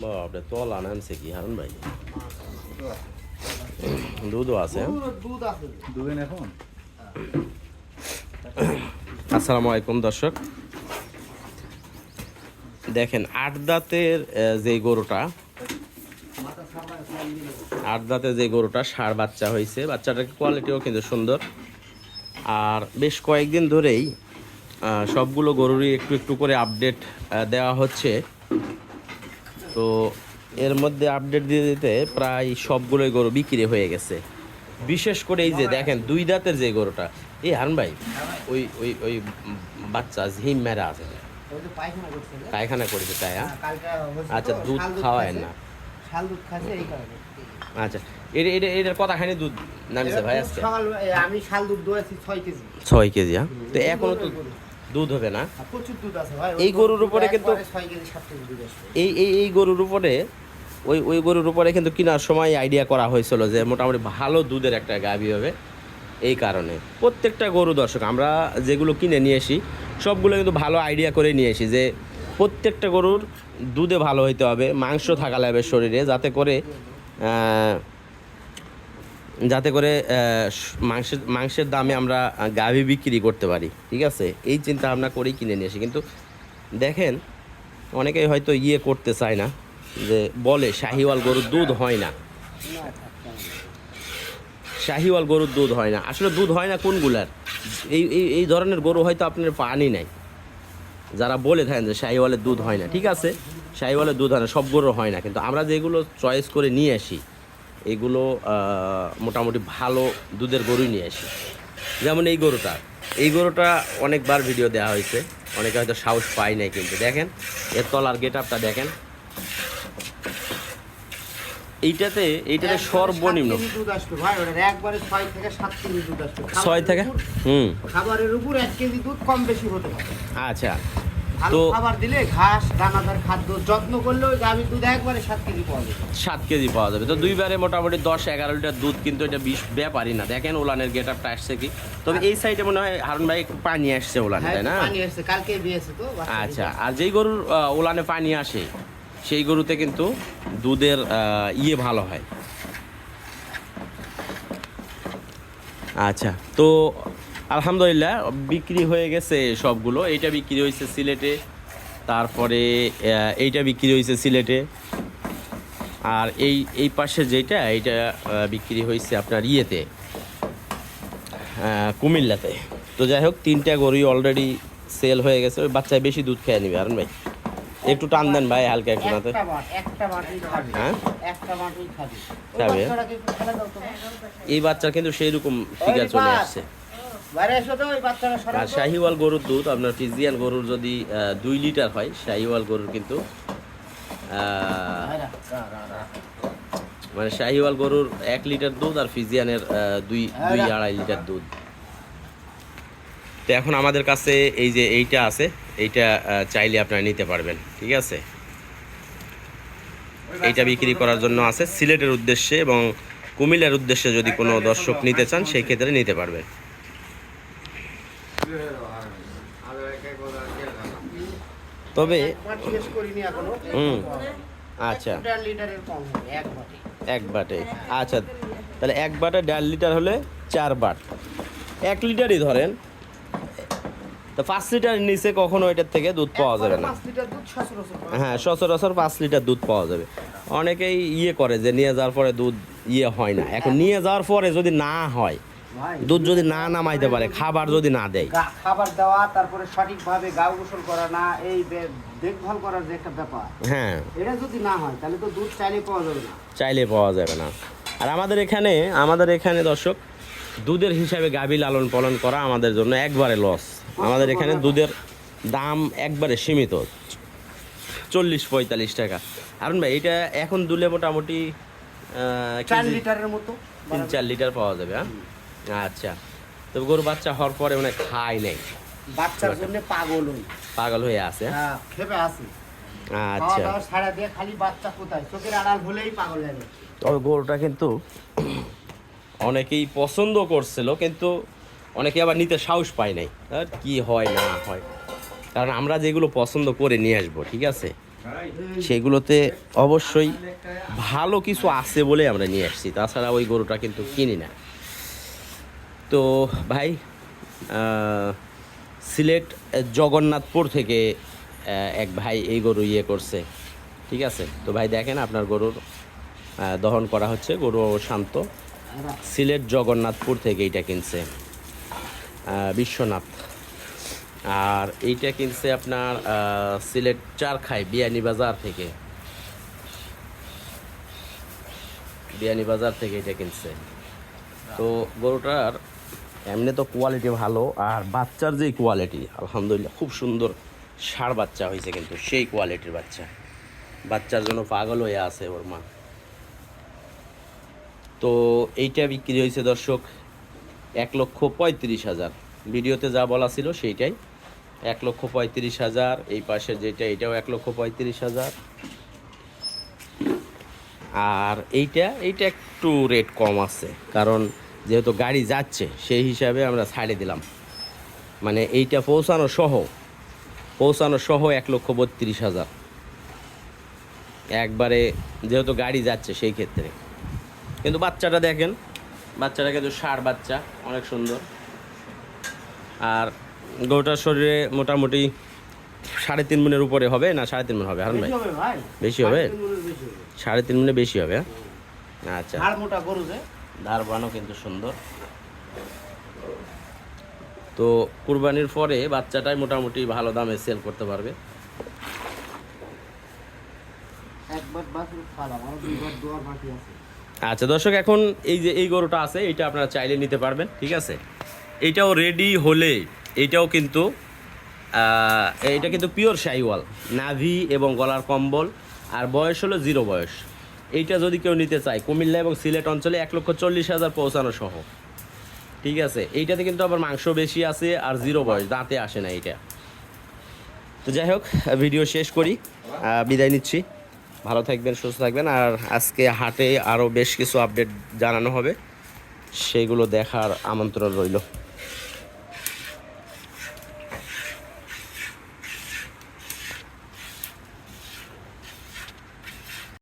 বাপরে তলা নামছে কি? হারুন ভাই? দুধও আছে হ্যাঁ? দুধ আছে। এখন? আসসালামু আলাইকুম দর্শক। দেখেন আট দাঁতের যে গরুটা আট দাঁতের যে গরুটা ষাঁড় বাচ্চা হয়েছে। বাচ্চাটার কোয়ালিটিও কিন্তু সুন্দর। আর বেশ কয়েকদিন ধরেই সবগুলো গরুরই একটু একটু করে আপডেট দেওয়া হচ্ছে। তো এর মধ্যে আপডেট দিয়ে দিতে প্রায় সবগুলোই গরু বিক্রি হয়ে গেছে। বিশেষ করে এই যে দেখেন দুই দাঁতের যে গরুটা এই হারুন ভাই ওই ওই ওই বাচ্চা হিম মেরা আছে। পায়খানা করছে তাই হ্যাঁ? আচ্ছা দুধ খাওয়ায় না। আচ্ছা এটা এটা এটার কতখানি দুধ নামিছে ভাই আজকে? আমি শাল দুধ দোয়াছি ছয় কেজি। ছয় কেজি হ্যাঁ? তো এখনও তো দুধ হবে না। প্রচুর দুধ আছে ভাই। এই গরুর উপরে কিন্তু- এই এই এই গরুর উপরে ওই ওই গরুর উপরে কিন্তু কেনার সময় আইডিয়া করা হয়েছিল যে মোটামুটি ভালো দুধের একটা গাভী হবে এই কারণে। প্রত্যেকটা গরু দর্শক আমরা যেগুলো কিনে নিয়ে আসি সবগুলো কিন্তু ভালো আইডিয়া করে নিয়ে আসি যে প্রত্যেকটা গরুর দুধে ভালো হইতে হবে মাংস থাকা লাগবে শরীরে যাতে করে যাতে করে মাংসের মাংসের দামে আমরা গাভী বিক্রি করতে পারি, ঠিক আছে? এই চিন্তা ভাবনা করেই কিনে নিয়ে আসি। কিন্তু দেখেন, অনেকেই হয়তো ইয়ে করতে চায় না, যে বলে শাহিওয়াল গরুর দুধ হয় না। শাহিওয়াল গরুর দুধ হয় না। আসলে দুধ হয় না কোনগুলার? এই এই এই ধরনের গরু হয়তো আপনার পানি নাই। যারা বলে থাকেন যে শাহিওয়ালের দুধ হয় না, ঠিক আছে? শাহিওয়ালের দুধ হয় না, সব গরু হয় না। কিন্তু আমরা যেগুলো চয়েস করে নিয়ে আসি এগুলো মোটামুটি ভালো দুধের গরুই নিয়ে আসি। যেমন এই গরুটা। এই গরুটা অনেকবার ভিডিও দেওয়া হয়েছে। অনেকে হয়তো সাহস পায় নাই কিন্তু দেখেন এর তলার গেট আপটা দেখেন। এইটাতে এইটাতে সর্বনিম্ন। ছয় থেকে হুম। খাবারের উপর এক কেজি দুধ কম বেশি হতে আচ্ছা। ভালো তো- খাবার দিলে ঘাস দানাদার খাদ্য যত্ন করলে ওই গাভীর দুধ একবারে সাত কেজি পাওয়া যাবে। সাত কেজি পাওয়া যাবে। তো দুইবারে মোটামুটি দশ এগারো লিটার দুধ কিন্তু এটা বিষ ব্যাপারই না। দেখেন ওলানের গেট আপটা আসছে কি? তবে এই সাইডে মনে হয় হারুন ভাই একটু পানি আসছে ওলানে হ্যাঁ তাই না? পানি আসছে কালকে বিয়েছে তো আচ্ছা আর যেই গরুর ওলানে পানি আসে সেই গরুতে কিন্তু দুধের ইয়ে ভালো হয়। আচ্ছা তো আলহামদুলিল্লাহ বিক্রি হয়ে গেছে সবগুলো। এইটা বিক্রি হয়েছে সিলেটে তারপরে এইটা বিক্রি হয়েছে সিলেটে। আর এই এই পাশে যেটা এইটা বিক্রি হয়েছে আপনার ইয়েতে কুমিল্লাতে। তো যাই হোক তিনটা গরুই অলরেডি সেল হয়ে গেছে। ওই বাচ্চায় বেশি দুধ খেয়ে নিবে আর ভাই। একটু টান দেন ভাই হালকা একটু নাতে হ্যাঁ? এই বাচ্চার কিন্তু সেই রকম ফিগার চলে আসছে। আর শাহিওয়াল গরুর দুধ আপনার ফিজিয়ান গরুর যদি দুই লিটার হয় শাহিওয়াল গরুর কিন্তু। মানে শাহিওয়াল গরুর এক লিটার দুধ আর ফিজিয়ানের দুই দুই হ্যাঁ। আড়াই লিটার দুধ। তো এখন আমাদের কাছে এই যে এইটা আছে এইটা চাইলে আপনারা নিতে পারবেন ঠিক আছে? এইটা বিক্রি করার জন্য আছে সিলেটের উদ্দেশ্যে এবং কুমিল্লার উদ্দেশ্যে যদি কোনো দর্শক নিতে চান সেই ক্ষেত্রে নিতে পারবে তবে হুম আচ্ছা। এক বাটে। আচ্ছা। তাহলে এক বাটে দেড় লিটার হলে চার বাট। এক লিটারই ধরেন। তো পাঁচ লিটার নিচে কখনো এটার থেকে দুধ পাওয়া যাবে না। হ্যাঁ সচরাচর পাঁচ লিটার দুধ পাওয়া যাবে। অনেকেই ইয়ে করে যে নিয়ে যাওয়ার পরে দুধ ইয়ে হয় না। এখন নিয়ে যাওয়ার পরে যদি না হয় দুধ যদি না নামাইতে পারে খাবার যদি না দেয়। খাবার দেওয়া তারপরে সঠিকভাবে গা গোসল করা না এই দেখভাল করার যে একটা ব্যাপার হ্যাঁ। এটা যদি না হয় তাহলে তো দুধ চাইলে পাওয়া যাবে না। চাইলে পাওয়া যাবে না। আর আমাদের এখানে আমাদের এখানে দর্শক দুধের হিসাবে গাভী লালন পালন করা আমাদের জন্য একবারে লস। আমাদের এখানে দুধের দাম একবারে সীমিত। চল্লিশ পঁয়তাল্লিশ টাকা। আরুন ভাই এটা এখন দুলে মোটামুটি চার লিটারের মতো। তিন চার লিটার পাওয়া যাবে হ্যাঁ? আচ্ছা। তবে গরু বাচ্চা হওয়ার পরে মানে খাই নেই। বাচ্চার জন্য পাগল হই পাগল হয়ে আছে? হ্যাঁ খেপে খাওয়া আচ্ছা। ছাড়া দিয়ে খালি বাচ্চা কোথায়? চোখের আড়াল হলেই পাগল হয়ে যাচ্ছে তবে গরুটা কিন্তু অনেকেই পছন্দ করছিল কিন্তু অনেকে আবার নিতে সাহস পায় নাই। আর কি হয় না হয়। কারণ আমরা যেগুলো পছন্দ করে নিয়ে আসব ঠিক আছে? সেগুলোতে অবশ্যই ভালো কিছু আছে বলে আমরা নিয়ে আসছি। তাছাড়া ওই গরুটা কিন্তু কিনি না। তো ভাই সিলেট জগন্নাথপুর থেকে এক ভাই এই গরু ইয়ে করছে, ঠিক আছে? তো ভাই দেখেন আপনার গরুর দহন করা হচ্ছে, গরু শান্ত। সিলেট জগন্নাথপুর থেকে এইটা কিনছে বিশ্বনাথ। আর এইটা কিনছে আপনার সিলেট চারখাই, বিয়ানি বাজার থেকে। বিয়ানি বাজার থেকে এটা কিনছে। তো গরুটার এমনি তো কোয়ালিটি ভালো, আর বাচ্চার যে কোয়ালিটি আলহামদুলিল্লাহ, খুব সুন্দর সার বাচ্চা হয়েছে কিন্তু, সেই কোয়ালিটির বাচ্চা। বাচ্চার জন্য পাগল হয়ে আছে ওর মা। তো এইটা বিক্রি হয়েছে দর্শক এক লক্ষ পঁয়ত্রিশ হাজার। ভিডিওতে যা বলা ছিল সেইটাই। এক লক্ষ পঁয়ত্রিশ হাজার, এই পাশে যেটা, এটাও এক লক্ষ পঁয়ত্রিশ হাজার। আর এইটা এইটা একটু রেট কম আছে, কারণ যেহেতু গাড়ি যাচ্ছে সেই হিসাবে আমরা ছাড়ে দিলাম। মানে এইটা পৌঁছানো সহ পৌঁছানো সহ এক লক্ষ বত্রিশ হাজার। একবারে যেহেতু গাড়ি যাচ্ছে সেই ক্ষেত্রে। কিন্তু বাচ্চাটা দেখেন বাচ্চাটা কিন্তু ষাঁড় বাচ্চা অনেক সুন্দর। আর গরুটার শরীরে মোটামুটি সাড়ে তিন মনের উপরে হবে না সাড়ে তিন মন হবে হারুন ভাই? বেশি হবে? সাড়ে তিন মনে বেশি হবে হ্যাঁ? আচ্ছা। মোটা গরু যে? ধারবানও কিন্তু সুন্দর। তো কুরবানির পরে বাচ্চাটাই মোটামুটি ভালো দামে সেল করতে পারবে। আচ্ছা দর্শক এখন এই যে এই গরুটা আছে এইটা আপনারা চাইলে নিতে পারবেন ঠিক আছে? এইটাও রেডি হলে এইটাও কিন্তু এটা কিন্তু পিওর শাইওয়াল নাভি এবং গলার কম্বল আর বয়স হলো জিরো বয়স। এইটা যদি কেউ নিতে চায়, কুমিল্লা এবং সিলেট অঞ্চলে এক লক্ষ চল্লিশ হাজার পৌঁছানো সহ। ঠিক আছে? এইটাতে কিন্তু আবার মাংস বেশি আছে আর জিরো বয়স, দাঁতে আসে না এইটা। তো যাই হোক, ভিডিও শেষ করি। বিদায় নিচ্ছি। ভালো থাকবেন, সুস্থ থাকবেন। আর আজকে হাটে আরও বেশ কিছু আপডেট জানানো হবে। সেগুলো দেখার আমন্ত্রণ রইল।